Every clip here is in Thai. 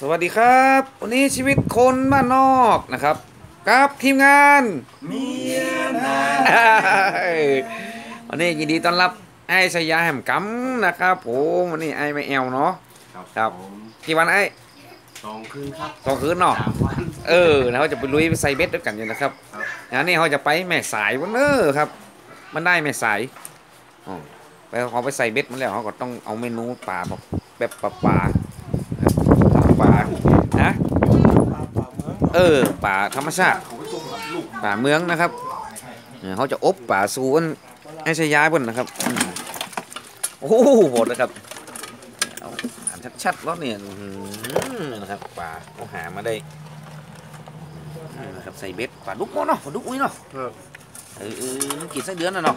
สวัสดีครับ วันนี้ชีวิตคนบ้านนอกนะครับ กับทีมงานเมียนาวันนี้ยินดีต้อนรับไอ้ชายาแหมกำนะครับผมวันนี้ไอ้ไม่แอวเนาะครับผมกี่วันไอ้สองคืนครับสองคืนเนาะสามวันเออแล้วเขาจะไปลุยไปใส่เบ็ดด้วยกันอยู่นะครับครับอันนี้เขาจะไปแม่สายวันเนอร์ครับ มันได้แม่สายอ๋อไปเขาไปใส่เบ็ดมาแล้วเขาก็ต้องเอาเมนูป่าแบบแบบป่าป่าๆป่านะ เออป่าธรรมชาติป่าเมืองนะครับเขาจะอบป่าสูนให้ใช้ย้ายเพิ่นนะครับโอ้โหโหดนะครับอ่านชัดๆแล้วเนี่ยนะครับป่าเขาหามาได้นะครับใส่เบ็ดป่าดุกเนาะป่าดุกอุ้ยเนาะเออเออมันกินสักเดือนน่ะเนาะ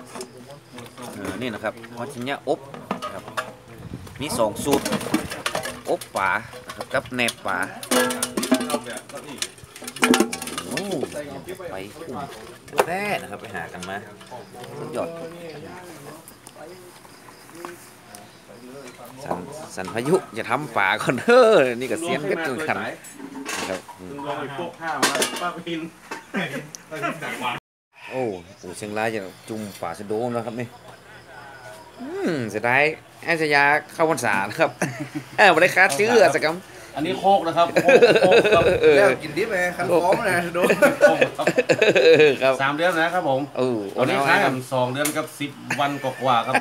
เออนี่นะครับเขาจะนี่ยอบนะครับมีสองสูตรอบป่านะครับกับแหนบป่า ไปพุ่มแร่นะครับไปหากันมาสุดยอดสันสันพายุจะทำป่าก่อนเด้อนี่ก็เสียงก็ตึงขันนะครับอืมลองไปพวกข้าวมาป้าพินโอ้ปู่เชียงรายจะจุ่มป่าชะโดมแล้วครับนี่อืมเสียดายแอชยาเข้าพรรษานะครับเออไม่ได้คาดชื่ออะสักคำ อันนี้โคกนะครับโคกโคกครับเออแล้วกินดิบไปคันฟ้องนะโดนโคกครับครับสามเดือนนะครับผมโอ้วันนี้ค้างกันสองเดือนกับสิบวันกว่าๆครับ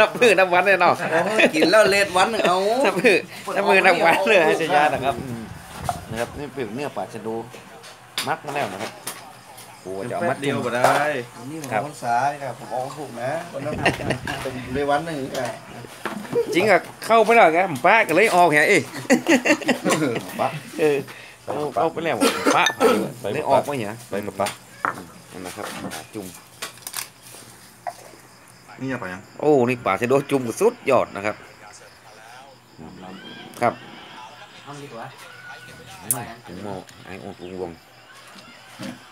นับมือนับวันเลยเนาะโอ้ยกินแล้วเลดวันหนึ่งเอานับมือนับมือนับวันเลยให้ชยานะครับอืมนะครับนี่เป็นเนื้อปลาชะโดูมัดมาแล้วนะครับ ปูจะเอามัดเดียวจุ่ก็ได้นี่ผมครับคนสายครับผมออกถูกนะวันนั้นผมเลวันหนึ่งอะจริงอะเข้าไปแล้วแกผมป้าก็เลยออกแฮะเอ้ยปะเออเอาเอาไปแล้วป้าเลยออกไปเหรอไปกับป้านั่นนะครับปลาจุ่มนี่ยังไปยังโอ้นี่ปลาชะโดูจุ่มก็สุดยอดนะครับ ครับถึงโมไอ้องค์กรุงวงครับเ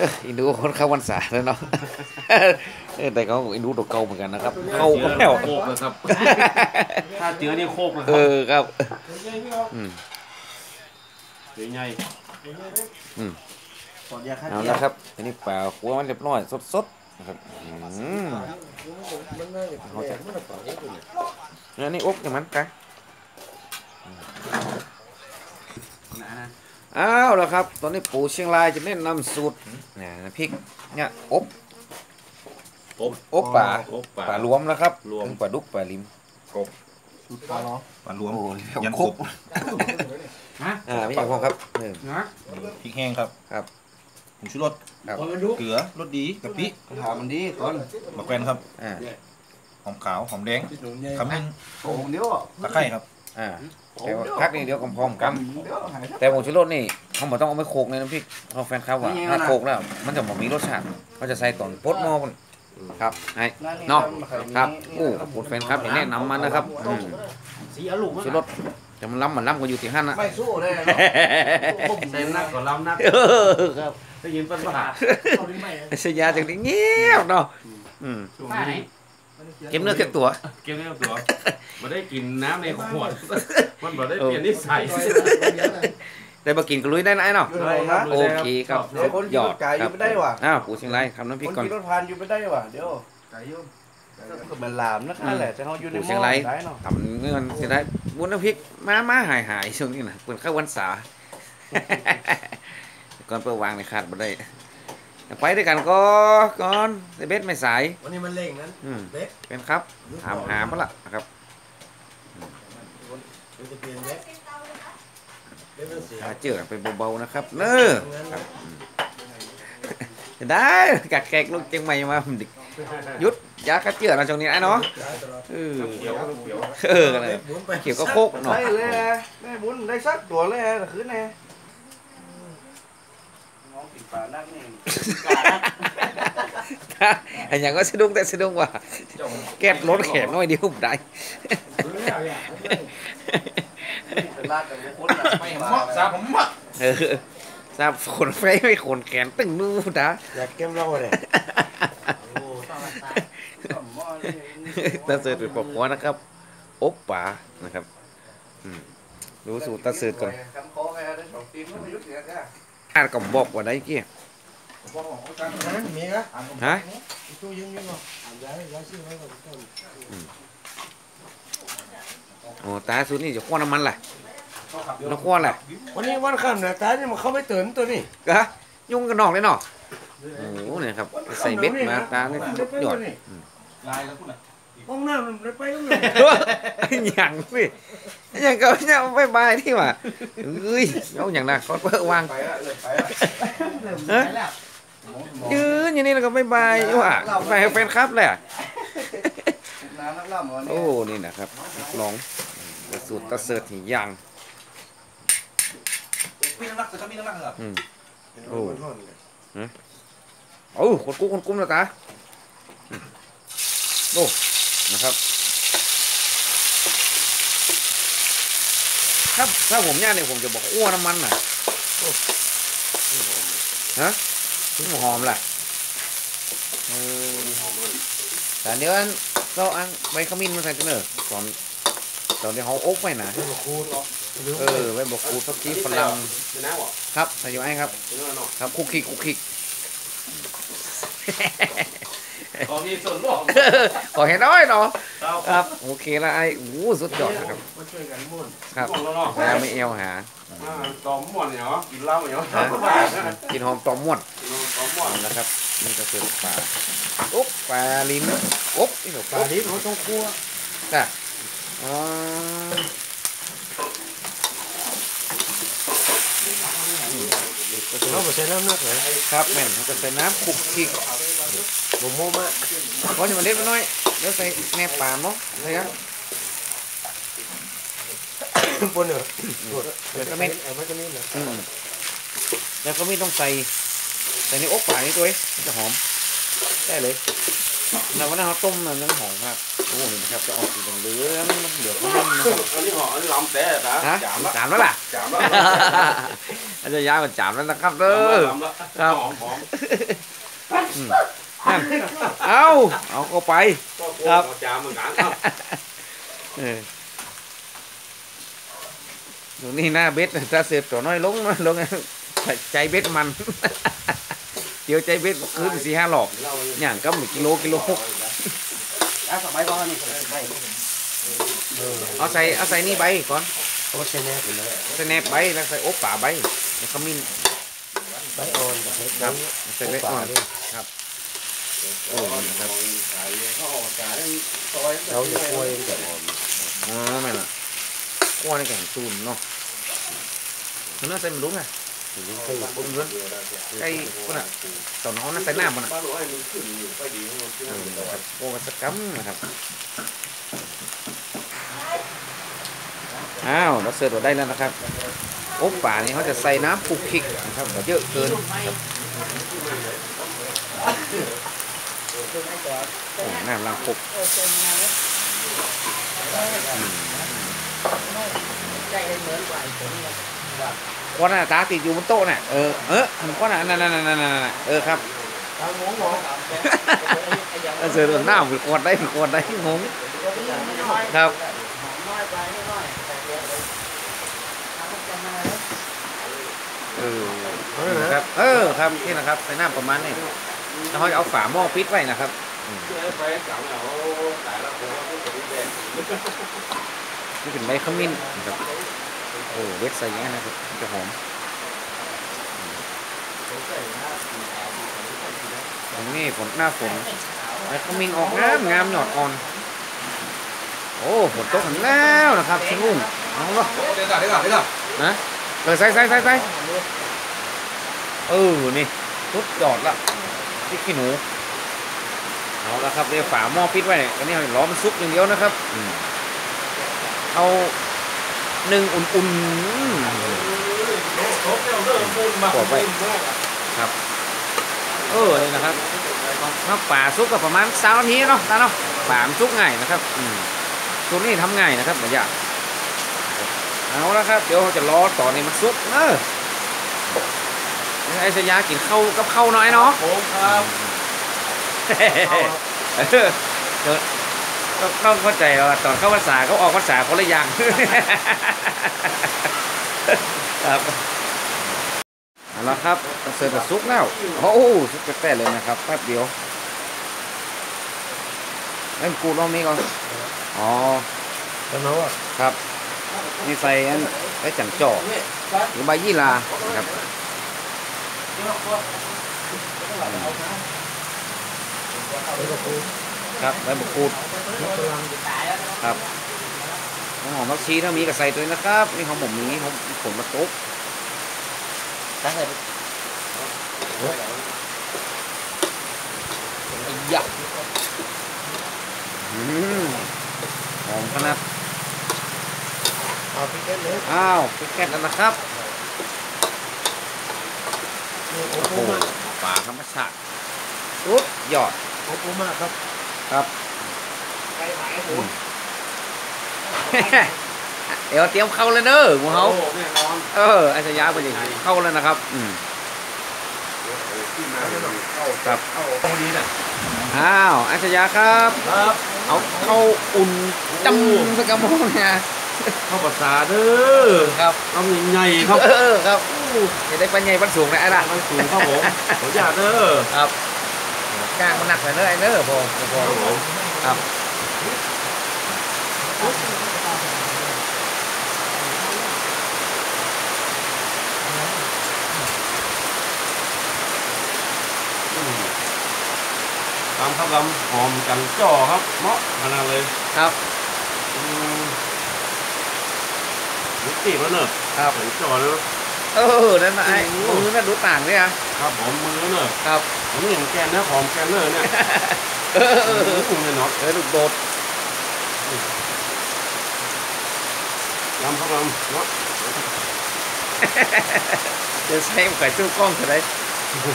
อ้ยอินดูคนเข้าวันษาแล้วเนาะเออแต่เขาอินดูตัวเก่าเหมือนกันนะครับเข้าก็แล้วโคกนะครับถ้าเจือนี่โคกนะคเอรับอครับอืมเจือใหญ่ตอนยาฆ่าเอาเชื้อละครับอันนี้ปลาหัวมันเรียบร้อยสดๆนะครับอืมเขาจะแล้วนี่อบอย่างมันกัน อ้าวแล้วครับ ตอนนี้ปู่เชียงรายจะแนะนำสูตรเนี่ยน้ำพริกเนี่ยอบอบอบปลาอบปลาปลารวมนะครับรวมทั้งปลาดุกปลาลิมปลาเนาะปลารวม โอ้ยยันคครรบบอ่าพี่ใหญ่พงครับเออพริกแห้งครับครับผงชูรสครับเกลือรสดีกะปิถามมันดีก่อนมะแขวนครับอ่าหอมขาวหอมแดงขมิ้นโอ้เดี๋ยวตะไคร้ครับอ่า แต่ว่าพักนี่เดี๋ยวกำพร้อมกันเดี๋ยวหายแต่ผงชูรสนี่เขาบอกต้องเอาไปโขลกในน้ำพริกเขาแฟนเขาว่าถ้าโขลกแล้ว มันจะบอกมีรสชาติเขาจะใส่ตอนปดหม้อมันครับไอ้เนาะครับโอ้ขอบคุณแฟนครับที่แนะนำมานะครับอืมชูรสจะมันล้ำมันล้ำกันอยู่ที่ห้านนะไม่สู้เลยเนาะใส่นักก็ล้ำนักเออครับได้ยินเป็นว่าเสียยาจากนี้เงียบเนาะอืมช่วงนี้ เก็บเนื้อเก็บตัว เก็บเนื้อตัวมาได้กินน้ำในขวด มันบ่ได้เปลี่ยนนิสัยได้มากินก็ลุยได้นะไอ้เนาะอยู่ไหนนะโอเคครับเดี๋ยวคนยขี่อรดถไก่อครัยู่ไม่ได้ว่ะอ้าวปู่เชียงรายทำน้ำพริกคนก่อนขี่รถพานอยู่ไม่ได้ว่ะเดี๋ยวไก่ยุ่งก็เป็นลามนะคะแหละจะเขาอยู่ในปู่หเชีม้ยงอรายได้เนาะทำเงินเสียได้บุญน้ำพริกมามาหายหายช่วงนี้นะเปิดเข้าวันษาก่อนเปิดวางในขาดบ่ได้ ไปด้วยกันก็ก่อนในเบ็ดไม่สายวันนี้มันเล่งนั้นอืมเบ็ดเป็นครับถามหาเมื่อละนะครับจะเปลี่ยนเบ็ดเบ็ดมันเสียหาเจอกันไปเบาๆนะครับ เนอครับอืมจะได้กัดแกกลูกเจียงใหม่มาผมดิหยุดยาคัดเจือเราช่วงนี้ไอ้เนาะเออเออกันเลยเขียวก็โคกเนาะได้เลยแม่บุญได้สักตัวเลยแต่คืนแน่ น้องติดปลานักนี่อันอย่างก็สะดุ้งแต่สะดุ้งว่าแก้รถแขนน้อยเดียวผมได้เป็นลาดกับคนน่ะไม่ผมมักซาผมมักเออทราบขนไฟไม่ขนแขนตึงนู่นนะอยากเก็มเราเลยตาเสือถือปอกหัวนะครับอบป่านะครับอืมดูสูตรตาสืดก่อน คำคอใครได้สองตีนไม่ยุติเนี่ยอาดก็บอกว่าได้เกี้ยมีนะฮะตู้ยิงยิงเนาะย้ายย้ายชื่อไว้ก่อนต้นโอ้ตาสูตรนี่จะขั้วน้ำมันแหละแล้วขั้วแหละวันนี้วันข้ามเนี่ยตาเนี่ยมันเข้าไปเตือนตัวนี้กะยุ่งกันนอกเลยเนาะโอ้โหเนี่ยครับใส่เบ็ดมาตาเนี่ยสุดยอดลายแล้วคุณอะห้องน้ำมันไปตรงไหนอย่างสิ อย่างก็เนี่ยบายบายที่ว่าเอ้ยเอาอย่างน่ะก็เพิ่งวางไปละเลยไปละฮะยืนอย่างนี้แล้วก็บายบายว่ะไปให้แฟนครับแหละน้ำนักล่ำวันนี้โอ้นี่นะครับลองสูตรตะเสิร์ตหีย่างมีน้ำหนักแต่เขามีน้ำหนักเหรออืมโอ้โอ้คนกุ้งคนกุ้งแล้วตาอืมโอ้นะครับ ถ้าถ้าผมย่างเนี่ยผมจะบอกอ้วนน้ำมันน่ะโอ้ฮะหอมแหละเออแต่เดี๋ยวอันเราอันใบขมิ้นมาใส่กันเนอะตอนตอนที่เขาอบไว้นะเออใบบอกคูดพักชีฝรั่งเป็นน้ำหรอครับใส่อยู่ไอ้ครับเป็นน้ำหรอครับคุกคิกคุกคิกขอมีส่วนร่วมขอเห็นน้อยเนาะเรา ครับโอเคละไอ้โอ้โหสุดยอดนะครับมาช่วยกันมุ่นครับส่วนเราเนาะแล้วไม่เอวหาตอมม่วนเนี่ยเหรอกินเหล้าเนี่ยเหรอฮะกินหอมตอมม่วนตอมม่วนนะครับนี่ก็คือปลาอุ๊บปลาลิ้นอุ๊บนี่เหรอปลาดิบเขาต้องคั่วจ้ะอ๋อเขาไปใช้น้ำนักเลยครับแม่นมันจะใส่น้ำคุกคิกผมโม่มาเพราะจะมาเล็ดไปหน่อย เดี๋ยวใส่แนบปลาเนาะใช่ครับปนเหรอแล้วก็ไม่เอาไม่ก็นี่เหรออืมแล้วก็ไม่ต้องใส่ใส่ในอกปลานี่ตัวเองมันจะหอมได้เลยแล้ววันนั้นเราต้มมันนั้นหอมครับโอ้นี่นะครับจะออกสีเหลืองๆเหลืองๆนะครับอันนี้หออันนี้ลำแต่ตาฮะจามละจามแล้วล่ะจามละอาจจะยาวกว่าจามแล้วนะครับเด้อลำละครับหอมหอมอืมนั่นเอาเอาเข้าไป ก็กลัครัวบจามเหมือนกันครับเออตรงนี้หน้าเบ็ดถ้าเสียบตัวน้อยลงน้อยลงใจเบ็ดมัน เดี๋ยวใจเบ็ดขึ้นสี่ห้าหลอกอย่างก็หนึ่งกิโลกิโลหกอะสบายบ้างนี่สบายเอาใส่เอาใส่นี่ใบก่อนเขาใช้แน่ไปเลยใส่แหนบใบแล้วใส่อบป่าใบแล้วขมิ้นใบอ่อนแบบนี้ครับใส่ใบอ่อน โอ้นะครับเราจะคั่วเองแบบอ่อนอ๋อไม่ละขั้วในแกงตูนเนาะมันน่าใส่มันลุ้ไงปุ้งเงินไก่คนน่ะต่อน้องน่าใส่หน้ามันอะบ้านหลวงไอ้มันขึ้นอยู่ไปดีมันขึ้นเออยู่อนะโอ้มันสกัมนะครับอ้าวเราเสิร์ฟได้แล้วนะครับโอบป่านี่เขาจะใส่น้ำคลุกคิกนะครับเยอะเกินครับ โอ้น้ำล้างครกก้อนหน้าตาติดอยู่บนโต๊ะน่ะเออเออก้อนหน้านั่นนั่นนั่นเออครับเออเสือหน้าผิดกดได้ผิดกดได้งงครับเออครับ เออ ครับ นี่นะครับใส่น้ำประมาณนี้ แล้วเขาจะเอาฝาหม้อปิดไว้นะครับไปจามแล้วตายแล้วผมว่าผู้ปฏิบัตินี่เป็นใบขมิ้นนะครับโอ้เวทใส่อย่างนี้นะครับมันจะหอมตรงนี้ฝนหน้าฝนใบขมิ้นออกงามงามหยอดอ่อน โอ้ฝนตกถึงแล้วนะครับชิงุ่งเอาเนาะเดี๋ยวก่อนเดี๋ยวก่อนเดี๋ยวก่อนนะเออใส่ใส่ใส่ใส่เออนี่ทุดยอดละ พริกขี้หนูเอาละครับเดี๋ยวฝาหม้อปิดไว้เนี่ยอันนี้ให้ล้อมันซุกอย่างเดียวนะครับอืมเอาหนึ่งอุ่นๆกดไว้ครับ เออนี่นะครับถ้าป่าซุกก็ประมาณสามนาทีเนาะตาเนาะป่ามันซุกง่ายนะครับอืมซุกนี่ทำง่ายนะครับไม่ยากเอาละครับ เดี๋ยวเราจะรอต่อในมันซุกเออ ไอ้สยากินข้าวกับข้าวน้อยเนาะผมครับเออเดี๋ยวต้องต้องเข้าใจว่าตอนเข้าภาษาเขาออกภาษาคนละอย่างครับเอาละครับเสร็จแต่ซุกแล้วโอ้โหซุกแป๊ะๆเลยนะครับแป๊บเดียวเล่นกูรอบนี้ก่อนอ๋อแล้วเนาะครับนี่ใส่อันไอ้จังจ่อหรือใบยี่ลานะครับ ครับใบมะกรูดครับน้ำหอมผักชีถ้ามีก็ใส่ตัวนี้นะครับ นี่ของผมมีของผมมาตุ๊กตั้งเลยไอ้ยักษ์อืมหอมขนาดเอาพริกแค่เล็กอ้าวพริกแกงแล้วนะครับ โอ้โอ้โหโหป่าธรรมชาติสุดยอดโอ้โหมากครับ ครับไก่หมายหมูเดี๋ยวเตรียมเข้าเลยเนอะหมูเฮาโอ้แน่นอนเออไอ้สยามเป็นอย่างนี้เข้าแล้วนะครับ อืมครับเอาตรงนี้น่ะอ้าวไอ้สยาครับ ครับ เอาเข้าอุ่นจำสกกระโมงเนี่ย เข้าภาษาเด้อครับต้องใหญ่ๆครับเออครับอู้จะได้ปัญญาปันสูงนะไอ้ละต้องสูงครับผมขออนุญาตเด้อครับกลางมันหนักไปเนอะไอ้เนอะพอพอครับผมครับตามครับลำหอมจังจ่อครับเหมาะขนาดเลยครับอืมนิ ตีบแล้วเนอะครับจังจ่อเนอะเออนั่นนะไอ้มือนั่นดูต่างเนี่ยครับผมมือเนอะครับผมเห็นแกนเนื้อหอมแกนเนอร์เนี่ยเออเอออืมเนี่ยเนาะเออลูกโดดลำครับลำเนาะเดี๋ยวใช้ไก่ตู้กล้องเท่าไหร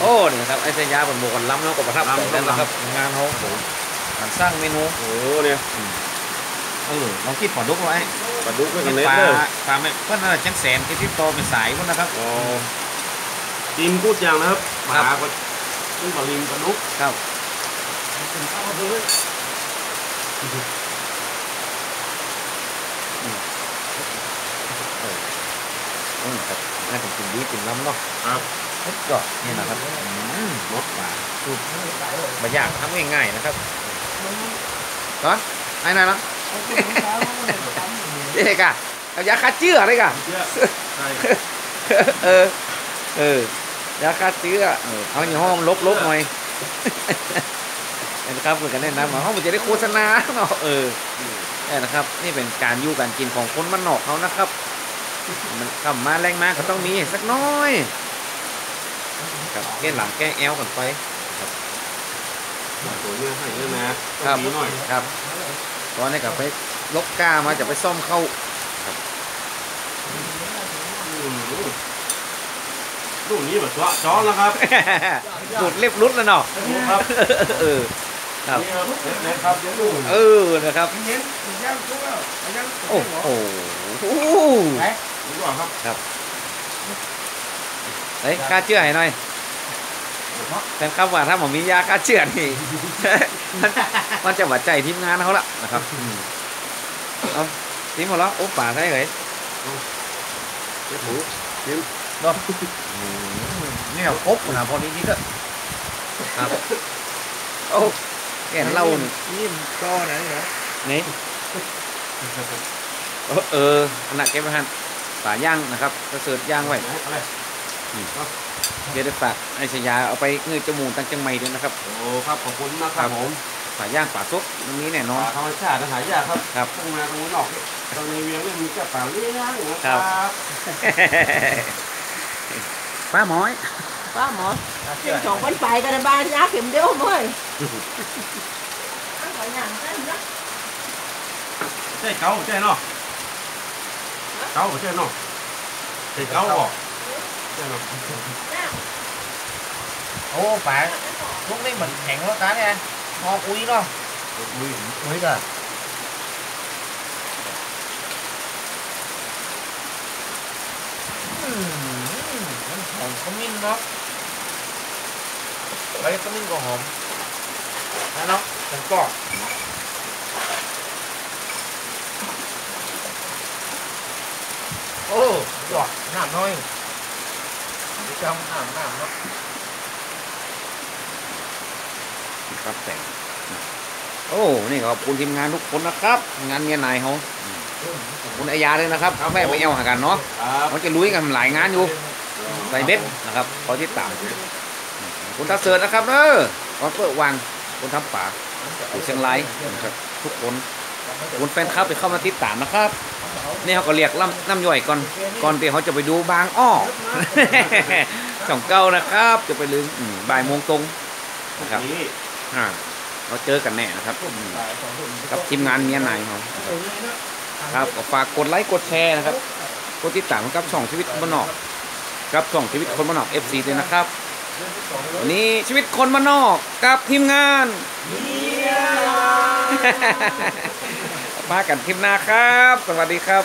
โอ้นี่ครับไอ้เสียยาเป็นหมวกกันล้ำแล้วก็ประทับใจแล้วนะครับงานเขาโหการสร้างเมนูโอ้โหเนี่ย เออลองคิดผ่อนดุกไว้ปลาดุกไม่เป็กันนเล็ปลาเด้อปลาไม่เพื่อนน่าจะจังแสนที่ที่โตเป็นสายพุ่นนะครับอ๋อทีมพูดอย่างนะครับปครัลาบก็ขึ้นปลาลิมปลาดุกครับอืมครับน่าจะกินดีกินล้ำเนาะครับก็นี่นะครับอืมรสปลาสูตรบะยากทำง่ายๆนะครับก่อนไอ้นั่นเนาะ เด็กอะเอายาฆ่าเชื้อเลยกะเชื่อใช่เออ เออยาฆ่าเชื้อเออเอาอย่างห้องลบๆหน่อยนะครับคุยกันแน่นะมาห้องมันจะได้โฆษณาเนาะเออนี่นะครับ นี่เป็นการอยู่การกินของคนมันนอกเขานะครับ มันกลับมาแรงมากก็ต้องมีสักน้อยครับแก้หลังแก้แอลกันไปตัวเนี่ยให้ด้วยนะครัต้องมีหน่อยครับ ตอนนี้กับไปลกกามาจะไปซ่อมเข้าอืมลูกนี้แบบจ้อจ้อแล้วครับสูตรเรียบรุดแล้วเนาะครับเออครับนี่ครับเล็กๆครับเดี๋ยวดูเออนะครับเห็นย่างทุกแล้วย่างโอ้โหดีกว่าครับเฮ้ยค่าเชื่อให้หน่อย แต่คำว่าถ้าหมอมียาค่าเชื่อนี่มันมันจะหวัดใจทีมงานเขาละนะครับเอาทีมหมดแล้วโอ้ป่าใช่ไหมเดี๋ยวถูกินนี่เราครบนะพอนี้นี่ก็ครับโอ้แกนเหล่านี่นี่ก็ไหนเหรอนี่เออเอออันนั้นเก็บไว้หันป่าย่างนะครับกระเสริฐย่างไว้ไห นอะไรเดี๋ยวได้ฝากไอ้ชายาเอาไปเงยจมูกตั้งจังใหม่ด้วยนะครับ โอ้ครับขอบคุณมากครับผมป่าย่างป่าซุกมันมีแน่นปอนลาธรรมชาตินะหายากครับครับต้องมาตรงนู้นออกนี่ตรงในเวียงนี่มีแค่ปลาเลี้ยงนะคครัรับบป้าหมอย ba một trên chọn bánh bài cái này ba giá kiếm điếu mới ăn phải nhằn cái đó ใช่เก้าใช่เนาะเก้าใช่เนาะใช่เก้าบ่ใช่เนาะโอ้ป่าซุกนี่เหมือนแข็งแล้วตาเนี่ยงออุ้ยเนาะอุ้ยอุ้ยก่ะ ô bạn lúc đấy mình hẹn nó cá nha. Ngon quý đó quý quý rồi hồn có miếng đó, lấy có miếng của hồn nó nó thành con ô giọt làm thôi. โอ้หยอดน้ำน้อยจำน้ำน้ำเนาะครับแต่งโอ้ นี่ขอบคุณทีมงานทุกคนนะครับ งานเมียนายเขาขอบคุณอายาเลยนะครับแม่ไปเอวหากันเนาะครับมันจะลุยกันหลายงานอยู่ใส่เบ็ดนะครับขอที่ตามคุณตาเสิร์ตนะครับเออก่อนเปิดวางคนทำป่าอยู่เชียงรายนะครับทุกคนคุณแฟนคลับไปเข้ามาติดตามนะครับ นี่เขาก็เรียกล่ำน้ำย่อยก่อนก่อนที่เขาจะไปดูบางอ้อช่องเก้านะครับ จะไปลืมอืมบ่ายโมงตรงนะครับนี่อ่าเราเจอกันแน่นะครับอืมกับทีมงานเมียนายเขาครับก็ฝากกดไลค์กดแชร์นะครับกดติดตามกับช่องชีวิตคนบ้านนอกกับช่องชีวิตคนบ้านนอก FC ด้วยนะครับวันนี้ชีวิตคนบ้านนอกกับทีมงาน มากันคลิปหน้าครับ สวัสดีครับ